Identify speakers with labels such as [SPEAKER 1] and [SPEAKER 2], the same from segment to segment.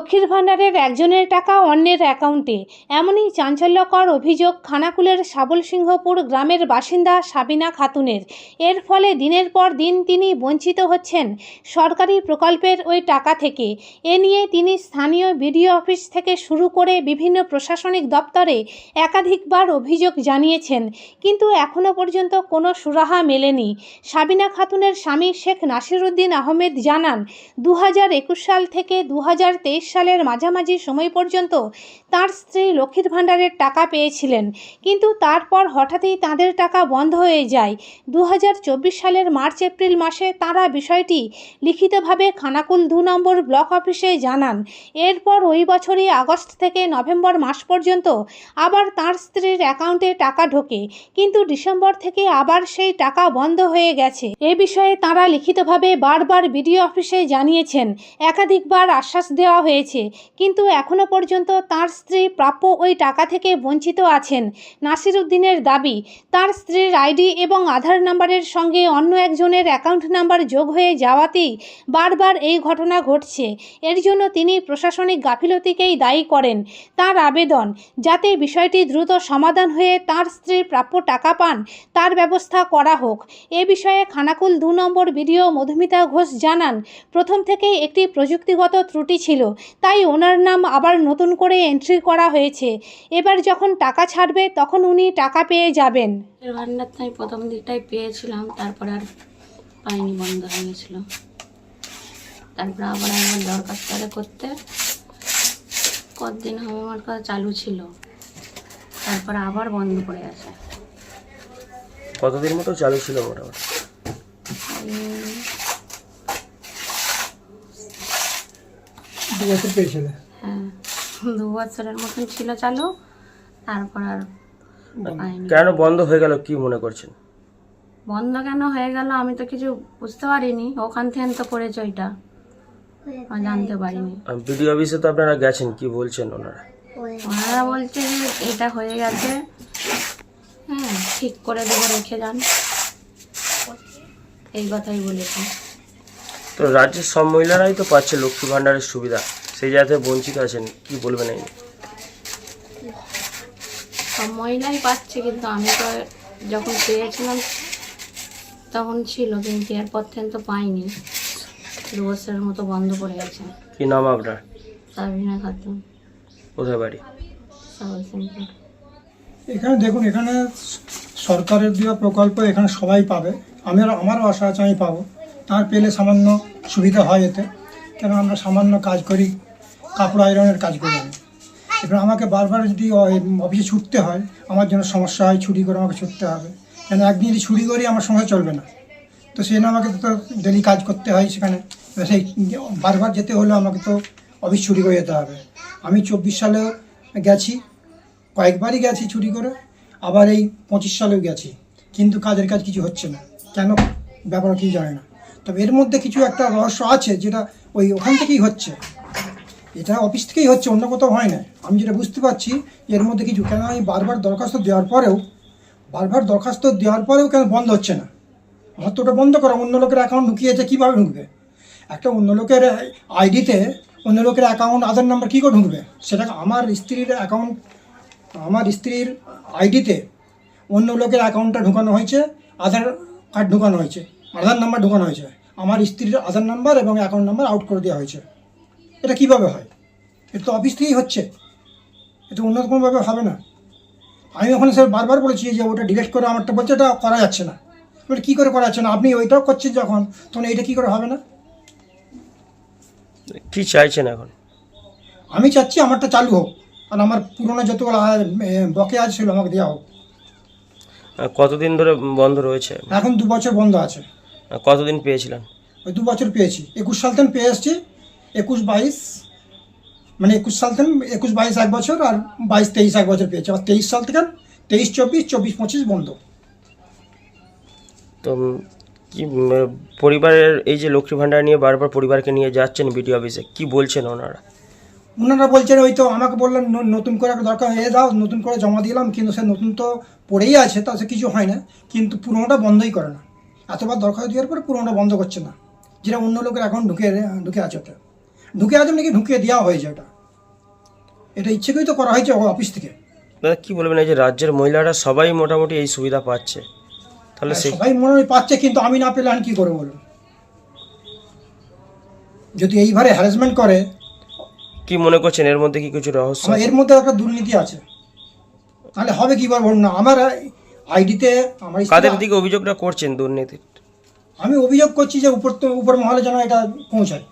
[SPEAKER 1] লক্ষ্মীর ভাণ্ডারের একজনের টাকা অন্যের অ্যাকাউন্টে। এমনই চাঞ্চল্যকর অভিযোগ খানাকুলের সাবলসিংহপুর গ্রামের বাসিন্দা সাবিনা খাতুনের। এর ফলে দিনের পর দিন তিনি বঞ্চিত হচ্ছেন সরকারি প্রকল্পের ওই টাকা থেকে। এ নিয়ে তিনি স্থানীয় বিডিও অফিস থেকে শুরু করে বিভিন্ন প্রশাসনিক দপ্তরে একাধিকবার অভিযোগ জানিয়েছেন, কিন্তু এখনও পর্যন্ত কোনো সুরাহা মেলেনি। সাবিনা খাতুনের স্বামী শেখ নাসিরুদ্দিন আহমেদ জানান দু হাজার একুশ সাল থেকে দু হাজার তেইশ সালের মাঝামাঝি সময় পর্যন্ত তার স্ত্রী লক্ষ্মীর ভাণ্ডারের টাকা পেয়েছিলেন। কিন্তু তারপর হঠাৎই তাদের টাকা বন্ধ হয়ে যায়। দু হাজার চব্বিশ সালের মার্চ, এপ্রিল মাসে তারা বিষয়টি লিখিতভাবে খানাকুল দু নম্বর ব্লক অফিসে জানান। এরপর ওই বছরই আগস্ট থেকে নভেম্বর মাস পর্যন্ত আবার তার স্ত্রীর অ্যাকাউন্টে টাকা ঢোকে। কিন্তু ডিসেম্বর থেকে আবার সেই টাকা বন্ধ হয়ে গেছে। এ বিষয়ে তারা লিখিতভাবে বারবার বিডিও অফিসে জানিয়েছেন। একাধিকবার আশ্বাস দেওয়া হয়েছে। কিন্তু এখনও পর্যন্ত তার স্ত্রী প্রাপ্য ওই টাকা থেকে বঞ্চিত আছেন নাসির উদ্দিনের দাবি। তার স্ত্রীর আইডি এবং আধার নাম্বারের সঙ্গে অন্য একজনের অ্যাকাউন্ট নাম্বার যোগ হয়ে যাওয়াতেই বারবার এই ঘটনা ঘটছে। এর জন্য তিনি প্রশাসনিক গাফিলতিকেই দায়ী করেন। তার আবেদন, যাতে বিষয়টি দ্রুত সমাধান হয়ে তার স্ত্রীর প্রাপ্য টাকা পান, তার ব্যবস্থা করা হোক। এ বিষয়ে খানাকুল দু নম্বর বিডিও মধুমিতা ঘোষ জানান, প্রথম থেকেই একটি প্রযুক্তিগত ত্রুটি ছিল। তাই ওনার নাম আবার নতুন করে এন্ট্রি করা হয়েছে। এবার যখন টাকা ছাড়বে তখন উনি টাকা পেয়ে যাবেন।
[SPEAKER 2] ভান্ডার প্রথম দিকটাই পেয়েছিলাম তারপরে আর পাইনি বন্ধ হয়ে গেছিল। তারপরে আবার আমার দরখাস্ত করে করতে কতদিন হবে আমার কাছে চালু ছিল। তারপর আবার বন্ধ করে আছে।
[SPEAKER 3] কতদিন মতো চালু ছিল মোটামুটি
[SPEAKER 4] দু বছর পেয়েছিলে।
[SPEAKER 2] হ্যাঁ দু বছরের মতন ছিল চালু তারপর আর পাইনি।
[SPEAKER 3] কেন বন্ধ হয়ে গেল কি মনে করছেন?
[SPEAKER 2] বন্ধ কেন হয়ে গেল আমি তো কিছু বুঝতে পারিনি ওখান থেকে তো করেছে ওইটা আমি জানতে পারিনি।
[SPEAKER 3] বিডিও অফিসে তো আপনারা গেছেন কি বলছেন ওনারা?
[SPEAKER 2] ওনারা বলছে যে এটা হয়ে গেছে। হ্যাঁ ঠিক করে দেবো রেখে যান। এই কথাই বলেছে।
[SPEAKER 3] তো রাজ্যের সব মহিলারাই তো পাচ্ছে লক্ষ্মী ভাণ্ডারের সুবিধা। সেই জায়গাতে বঞ্চিত আছেন কি বলবেন এই?
[SPEAKER 2] সব মহিলাই পাচ্ছে কিন্তু আমি তো যখন পেয়েছিলাম তখন ছিল কিন্তু এরপর থেকে তো পাইনি। দু বছরের মতো বন্ধ করে গেছে।
[SPEAKER 3] কি নাম আপনার?
[SPEAKER 2] সাবিনা খাতুন।
[SPEAKER 3] কোথায় বাড়ি?
[SPEAKER 4] এখানে দেখুন এখানে সরকারের দেওয়া প্রকল্প এখানে সবাই পাবে। আমি আমারও আশা আছে আমি পাবো। তার পেলে সামান্য সুবিধা হয় এতে। কেন আমরা সামান্য কাজ করি, কাপড় আয়রনের কাজ করি এবার আমাকে বারবার যদি অফিসে ছুটতে হয়, আমার জন্য সমস্যা হয়, ছুটি করে আমাকে ছুটতে হবে। কেন একদিন যদি ছুটি করি, আমার সংসার চলবে না। তো সেই আমাকে তো ডেলি কাজ করতে হয় সেখানে। সেই বারবার যেতে হলে আমাকে তো অফিস ছুটি করে যেতে হবে। আমি চব্বিশ সালেও গেছি, কয়েকবারই গেছি ছুটি করে, আবার এই পঁচিশ সালেও গেছি। কিন্তু কাজের কাজ কিছু হচ্ছে না। কেন? ব্যাপার কি জানে না। তবে এর মধ্যে কিছু একটা রহস্য আছে যেটা ওই ওখান থেকেই হচ্ছে। এটা অফিস থেকেই হচ্ছে, অন্য কোথাও হয় না। আমি যেটা বুঝতে পারছি, এর মধ্যে কিছু কেন আমি বারবার দরখাস্ত দেওয়ার পরেও, বারবার দরখাস্ত দেওয়ার পরেও কেন বন্ধ হচ্ছে না? আমার তো ওটা বন্ধ করা, অন্য লোকের অ্যাকাউন্ট ঢুকিয়েছে, কীভাবে ঢুকবে? একটা অন্য লোকের আইডিতে অন্য লোকের অ্যাকাউন্ট আধার নাম্বার কী করে ঢুকবে? সেটা আমার স্ত্রীর অ্যাকাউন্ট আমার স্ত্রীর আইডিতে অন্য লোকের অ্যাকাউন্টটা ঢুকানো হয়েছে, আধার কার্ড ঢুকানো হয়েছে। আধার নাম্বার ঢোকানো হয়েছে। আমার স্ত্রীর আধার নাম্বার এবং অ্যাকাউন্ট নাম্বার আউট করে দেওয়া হয়েছে। এটা কীভাবে হয়? এটা তো অফিস থেকেই হচ্ছে। এটা অন্য কোনোভাবে হবে না। আমি ওখানে স্যার বারবার বলেছি যে ওটা ডিলেট করে আমারটা বলছে এটা করা যাচ্ছে না। ওটা কী করে করা যাচ্ছে না? আপনি ওইটাও করছেন যখন তখন এইটা কী করে হবে না?
[SPEAKER 3] কি চাইছেন এখন?
[SPEAKER 4] আমি চাচ্ছি আমারটা চালু হোক। আর আমার পুরোনো যতগুলো আ- এ, বকেয়া ছিল আমাকে দেওয়া হোক।
[SPEAKER 3] কতদিন ধরে বন্ধ রয়েছে?
[SPEAKER 4] এখন দু বছর বন্ধ আছে।
[SPEAKER 3] কতদিন পেয়েছিলেন?
[SPEAKER 4] ওই দু বছর পেয়েছি। একুশ সাল থেকে পেয়ে এসছি একুশ বাইশ মানে একুশ সাল থেকে একুশ বাইশ এক বছর আর বাইশ তেইশ এক বছর পেয়েছি। আর তেইশ সাল থেকে তেইশ চব্বিশ চব্বিশ পঁচিশ বন্ধ।
[SPEAKER 3] তো কি পরিবারের এই যে লক্ষ্মী ভাণ্ডার নিয়ে বারবার পরিবারকে নিয়ে যাচ্ছেন বিডিও অফিসে কি বলছেন ওনারা?
[SPEAKER 4] ওনারা বলছেন ওই তো আমাকে বললেন নতুন করে একটা দরকার হয়ে দাও নতুন করে জমা দিলাম কিন্তু সে নতুন তো পড়েই আছে তা সে কিছু হয় না। কিন্তু পুরোনোটা বন্ধই করে না। এতবার দরখাস্ত দেওয়ার পরে পুরোনোটা বন্ধ করছে না। যেটা অন্য লোকের অ্যাকাউন্ট ঢুকে ঢুকে আছে ওটা। ঢুকে আছে নাকি ঢুকিয়ে দেওয়া হয়েছে ওটা। এটা ইচ্ছে করেই তো করা হয়েছে অফিস থেকে।
[SPEAKER 3] দাদা কী বলবেন? এই যে রাজ্যের মহিলারা সবাই মোটামুটি এই সুবিধা পাচ্ছে। তাহলে
[SPEAKER 4] আর সবাই মনে হয় পাচ্ছে কিন্তু আমি না পেলে আমি কী করব বলুন? যদি এইভাবে হ্যারাসমেন্ট করে
[SPEAKER 3] কি মনে করছেন? এর মধ্যে কি কিছু রহস্য
[SPEAKER 4] এর মধ্যে একটা দুর্নীতি আছে। তাহলে হবে কি বার বলুন না আমার আইডিতে আমার
[SPEAKER 3] কাদের দিকে অভিযোগটা করছেন দুর্নীতির?
[SPEAKER 4] আমি অভিযোগ করছি যে উপর উপর মহলে যেন এটা পৌঁছায়।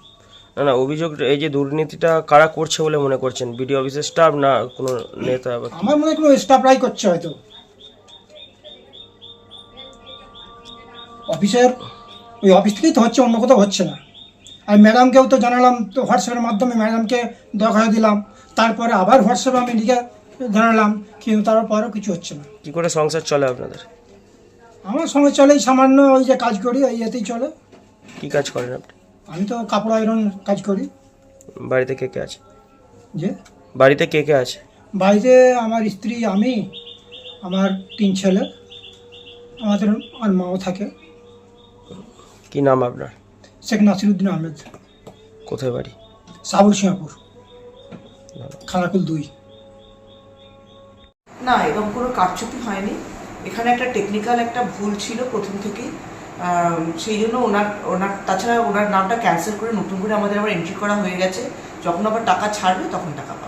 [SPEAKER 3] না না অভিযোগ এই যে দুর্নীতিটা কারা করছে বলে মনে করছেন? বিডিও অফিসের স্টাফ না কোনো নেতা
[SPEAKER 4] আমার মনে হয় কোনো স্টাফরাই করছে হয়তো। অফিসের ওই অফিস থেকেই তো হচ্ছে অন্য কোথাও হচ্ছে না। আর ম্যাডামকেও তো জানালাম তো হোয়াটসঅ্যাপের মাধ্যমে ম্যাডামকে দরখাস্ত দিলাম। তারপরে আবার হোয়াটসঅ্যাপে আমি লিখে জানালাম কিন্তু তারপরেও কিছু হচ্ছে না।
[SPEAKER 3] কি করে সংসার চলে আপনাদের?
[SPEAKER 4] আমার সঙ্গে চলেই সামান্য ওই যে কাজ করি ওই এতেই চলে।
[SPEAKER 3] কি কাজ করেন আপনি?
[SPEAKER 4] আমি তো কাপড় আয়রন কাজ করি।
[SPEAKER 3] বাড়িতে কে কে আছে?
[SPEAKER 4] যে?
[SPEAKER 3] বাড়িতে কে কে আছে?
[SPEAKER 4] বাড়িতে আমার স্ত্রী আমি আমার তিন ছেলে আমাদের আর মাও থাকে।
[SPEAKER 3] কি নাম আপনার?
[SPEAKER 4] শেখ নাসিরুদ্দিন আহমেদ।
[SPEAKER 3] কোথায় বাড়ি?
[SPEAKER 4] সাবুল সিংহপুর খানাকুল দুই।
[SPEAKER 5] না, এরকম কোনো কারচুপি হয়নি। এখানে একটা টেকনিক্যাল একটা ভুল ছিল প্রথম থেকেই। সেই জন্য ওনার ওনার, তাছাড়া ওনার নামটা ক্যান্সেল করে নতুন করে আমাদের আবার এন্ট্রি করা হয়ে গেছে। যখন আবার টাকা ছাড়বে, তখন টাকা পাবে।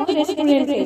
[SPEAKER 1] রেস্টুরেন্টে